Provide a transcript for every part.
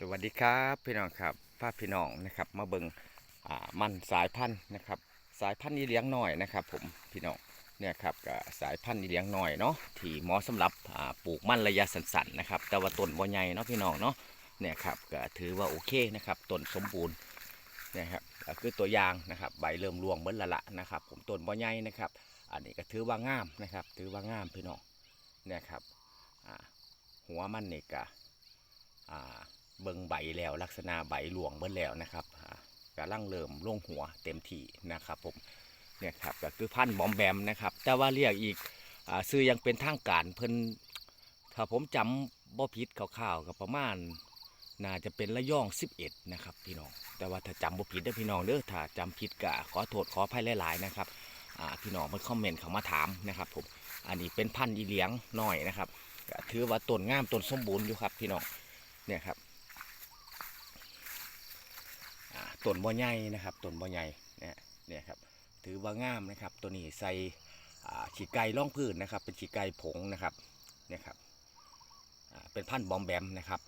สวัสดีครับพี่น้องครับภาพพี่น้องนะครับมาเบิงอ่ามันสายพันธุ์นะครับสายพันธุ์นี้เลี้ยงหน่อยนะครับผมพี่น้องเนี่ยครับก็สายพันธุ์นี้เลี้ยงหน่อยเนาะที่เหมาะสำหรับอ่าปลูกมันระยะสั้นๆนะครับแต่ว่าต้นบ่ใหญ่เนาะพี่น้องเนาะเนี่ยครับก็ถือว่าโอเคนะครับต้นสมบูรณ์เนี่ยครับก็คือตัวอย่างนะครับใบเริ่มร่วงเบิ้ละละนะครับ ผมต้นบ่ใหญ่นะครับ อันนี้ก็ถือว่างามนะครับ ถือว่างามพี่น้องเนี่ยครับหัวมันนี่ก็อ่า เบิ่งใบแล้วลักษณะใบหลวงเบิ่แล้วนะครับอ่ากำลังเริ่มลงหัวเต็มที่นะครับผมเนี่ยครับก็คือพันธุ์บอมแบมนะครับ แต่ว่าเรียกอีกอซื้อยังเป็นทางการเพิ่นถ้าผมจำบ่ผิดคร่าวๆก็ประมาณน่าจะเป็นระย่อง 11 นะครับพี่น้อง แต่ว่าถ้าจำบ่ผิดเด้พี่น้องเด้อถ้าจำผิดก็ขอโทษขออภัยหลายๆนะครับพี่น้องมันคอมเมนต์เข้ามาถามนะครับผมอันนี้เป็นพันธุ์อีเหลียงหน้อยนะครับถือว่าต้นงามต้นสมบูรณ์อยู่ครับพี่น้องเนี่ยครับ อ่า ต้นบ่ใหญ่นะครับต้นบ่ใหญ่เนี่ยเนี่ยครับถือว่างามนะครับ ตัวนี้ใส่อ่าขี้ไก่ล่องพื้นนะครับ เป็นขี้ไก่ผงนะครับเนี่ยครับเป็นพันธุ์บอมแบมนะครับ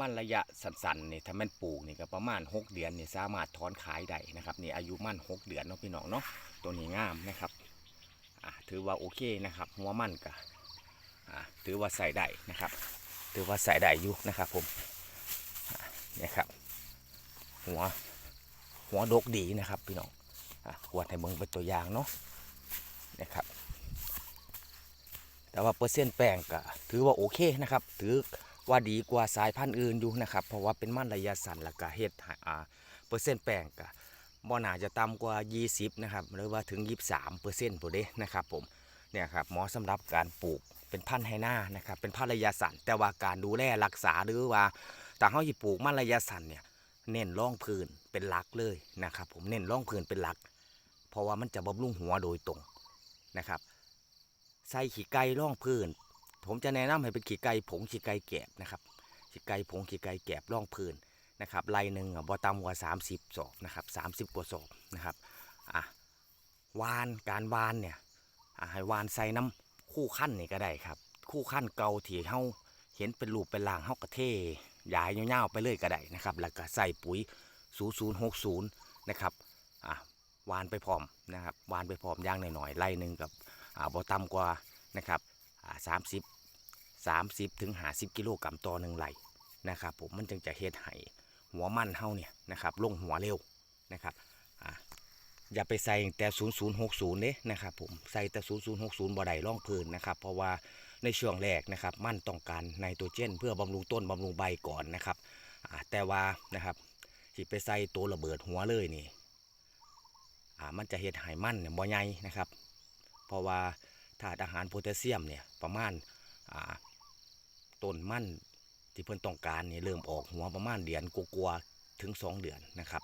มันระยะสั้นๆนี่ถ้ามันปลูกนี่ก็ประมาณ 6 เดือนนี่สามารถถอนขายได้นะครับนี่อายุมัน 6 เดือนเนาะพี่น้องเนาะตัวนี้งามนะครับถือว่าโอเคนะครับหัวมันก็ถือว่าใส่ได้นะครับ ถือว่าใส่ได้อยู่นะครับผมเนี่ยครับ หัว หัวดกดีนะครับ พี่น้องอะควรให้เบิ่งเป็นตัวอย่างเนาะนะครับ แต่ว่าเปอร์เซ็นต์แป้งก็ถือว่าโอเคนะครับ ถือว่าดีกว่าสายพันธุ์อื่นอยู่นะครับ เพราะว่าเป็นมันระยะสั้นแล้วก็เฮ็ดอ่าเปอร์เซ็นต์แป้งก็บ่น่าจะต่ำกว่า 20 นะครับหรือว่าถึง 23เปอร์เซ็นต์ผู้เด้นะครับผมเนี่ยครับเหมาะสำหรับการปลูกเป็นพันธุ์ไหหน้านะครับ เป็นพันธุ์ระยะสั้นแต่ว่าการดูแลรักษาหรือว่าแต่เฮาสิปลูกมันระยะสั้นเนี่ย เน้นร่องพื้นเป็นหลักเลยนะครับ ผมเน้นร่องพื้นเป็นหลัก เพราะว่ามันจะบำรุงหัวโดยตรงนะครับใส่ขี้ไก่ร่องพื้น ผมจะแนะนำให้เป็นขี้ไก่ผงขี้ไก่แกบนะครับขี้ไก่ผงขี้ไก่แกบร่องพื้นนะครับไล่หนึ่งบ่ต่ำกว่า30ศอกนะครับ30กว่าศอกนะครับอะวานการวานเนี่ยให้วานใส่น้ำคู่ขั้นนี่ก็ได้ครับ คู่ขั้นเก่าที่เฮาเห็นเป็นรูปเป็นล่างเฮากระเท ยายเงาวๆไปเลยก็ได้นะครับแล้วก็ใส่ปุ๋ย 0060 นะครับอะวานไปพร้อมนะครับวานไปพร้อมย่างหน่อยๆไล่หนึ่งกับอ่าบ่ต่ำกว่านะครับอ่า30 30ถึง50กิโลกรัมต่อหนึ่งไร่นะครับผมมันจึงจะเฮ็ดให้หัวมันเฮาเนี่ยนะครับลงหัวเร็วนะครับอ่าอย่าไปใส่แต่ 0060เด้นะครับผมใส่แต่ 0060บ่ได้ร่องพื้นนะครับเพราะว่า ในช่วงแรกนะครับมันต้องการไนโตรเจน เพื่อบำรุงต้นบำรุงใบก่อนนะครับแต่ว่านะครับที่ไปใส่ตัวระเบิดหัวเลยนี่มันจะเห็ดหายมันเนี่ยบ่ใหญ่นะครับ เพราะว่าธาตุอาหารโพแทสเซียมเนี่ยประมาณาต้นมันที่เพิ่นต้องการเนี่ยเริ่มออกหัวประมาณเดือนกลัวๆถึง 2 เดือนนะครับ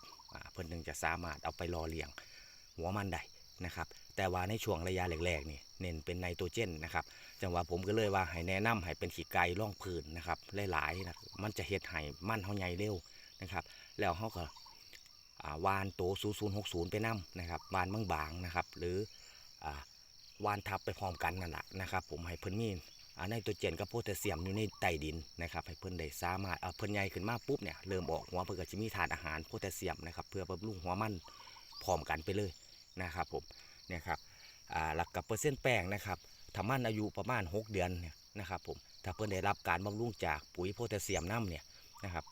เพิ่นถึงจะสามารถเอาไปรอเลี้ยงหัวมันได้ นะครับแต่ว่าในช่วงระยะแรกๆนี่เน้นเป็นไนโตรเจนนะครับจังหวะผมก็เลยว่าให้แนะนำให้เป็นขี้ไก่ร่องพื้นนะครับหลายๆนะมันจะเฮ็ดให้มันเฮาใหญ่เร็วนะครับแล้วเฮาก็อ่าวานโต0060 ไปนํนะครับวานบางๆนะครับหรืออวานทับไปพร้อมกันนั่นแหละนะครับผมให้เพิ่นมีไนโตรเจนกับโพแทสเซียมอยู่ในใต้ดินนะครับให้เพิ่นได้สามารถเอาเพิ่นใหญ่ขึ้นมาปุ๊บเนี่ยเริ่มออกหัวเพิ่นก็จะมีธาตุอาหารโพแทสเซียมนะครับเพื่อบำรุงหัวมันพร้อมกันไปเลย นะครับผมเนี่ยครับหลักกับเปอร์เซ็นต์แป้งนะครับถ้ามันอายุประมาณ 6 เดือนเนี่ยนะครับผมถ้าเพิ่นได้รับการบำรุงจากปุ๋ยโพแทสเซียมน้ำเนี่ยนะครับ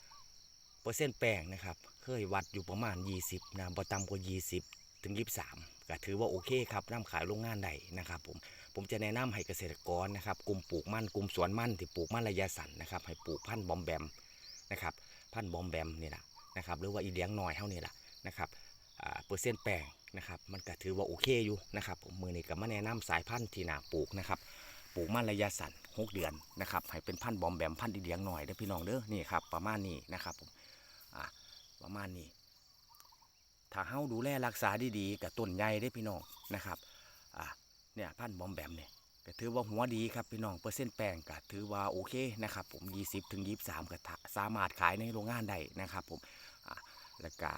เปอร์เซ็นต์แป้งนะครับเคยวัดอยู่ประมาณ 20นะบ่ต่ำกว่า 20 ถึง 23 ก็ถือว่าโอเคครับน้ำขายโรงงานใดนะครับผมผมจะแนะนำให้เกษตรกรนะครับกลุ่มปลูกมันกลุ่มสวนมันที่ปลูกมันระยะสั้นนะครับให้ปลูกพันธุ์บอมแบมนะครับพันธุ์บอมแบมนี่แหละนะครับหรือว่าอีเลี้ยงหน้อยเท่านี้แหละนะครับ เปอร์เซ็นต์แป้งนะครับมันก็ถือว่าโอเคอยู่นะครับผมมือนี้ก็มาแนะนำสายพันธุ์ที่นาปลูกนะครับปลูกมันระยะสั้น6เดือนนะครับให้เป็นพันธุ์บอมแบมพันธุ์ดีเลี้ยงหน่อยเด้อพี่น้องเด้อนี่ครับประมาณนี้นะครับผมอะประมาณนี้ ถ้าเฮาดูแลรักษาดีๆกับต้นใหญ่ได้พี่น้องนะครับอะเนี่ยพันธุ์บอมแบมเนี่ยก็ถือว่าหัวดีครับพี่น้องเปอร์เซ็นต์แป้งก็ถือว่าโอเคนะครับผม 20ถึง23ก็สามารถขายในโรงงานได้นะครับผมอะแล้วก็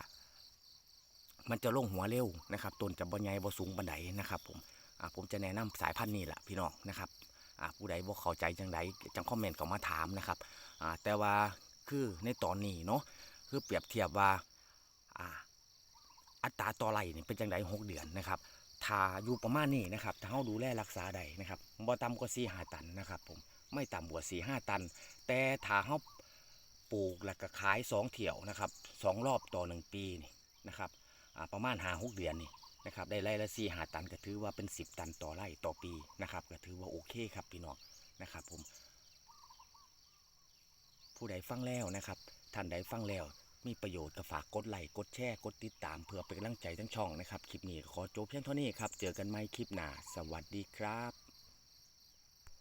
มันจะลงหัวเร็วนะครับต้นจะบ่ใหญ่บ่สูงบันไดนะครับผมอ่าผมจะแนะนำสายพันธุ์นี้แหละพี่น้องนะครับอ่าผู้ใดบ่เข้าใจจังไดจังคอมเมนต์เข้ามาถามนะครับอ่าแต่ว่าคือในตอนนี้เนาะคือเปรียบเทียบว่าอ่าอัตราต่อไร่นี่เป็นจังไดหกเดือนนะครับถ้าอยู่ประมาณนี้นะครับถ้าเราดูแลรักษาได้นะครับบ่ต่ำกว่า4 5ตันนะครับผมไม่ต่ำกว่า4 5ตัน แต่ถ้าเราปลูกแล้วก็ขายสองเที่ยวนะครับสองรอบต่อหนึ่งปีนี่นะครับ ประมาณ5 6เดือนนี่นะครับได้ไร่ละ4 5ตันก็ถือว่าเป็น 10 ตันต่อไร่ต่อปีนะครับก็ถือว่าโอเคครับพี่น้องนะครับผม ผู้ใดฟังแล้วนะครับท่านใดฟังแล้วมีประโยชน์ก็ฝากกดไลค์กดแชร์กดติดตามเพื่อเป็นกำลังใจทั้งช่องนะครับคลิปนี้ขอจบเพียงเท่านี้ครับเจอกันใหม่คลิปหน้าสวัสดีครับ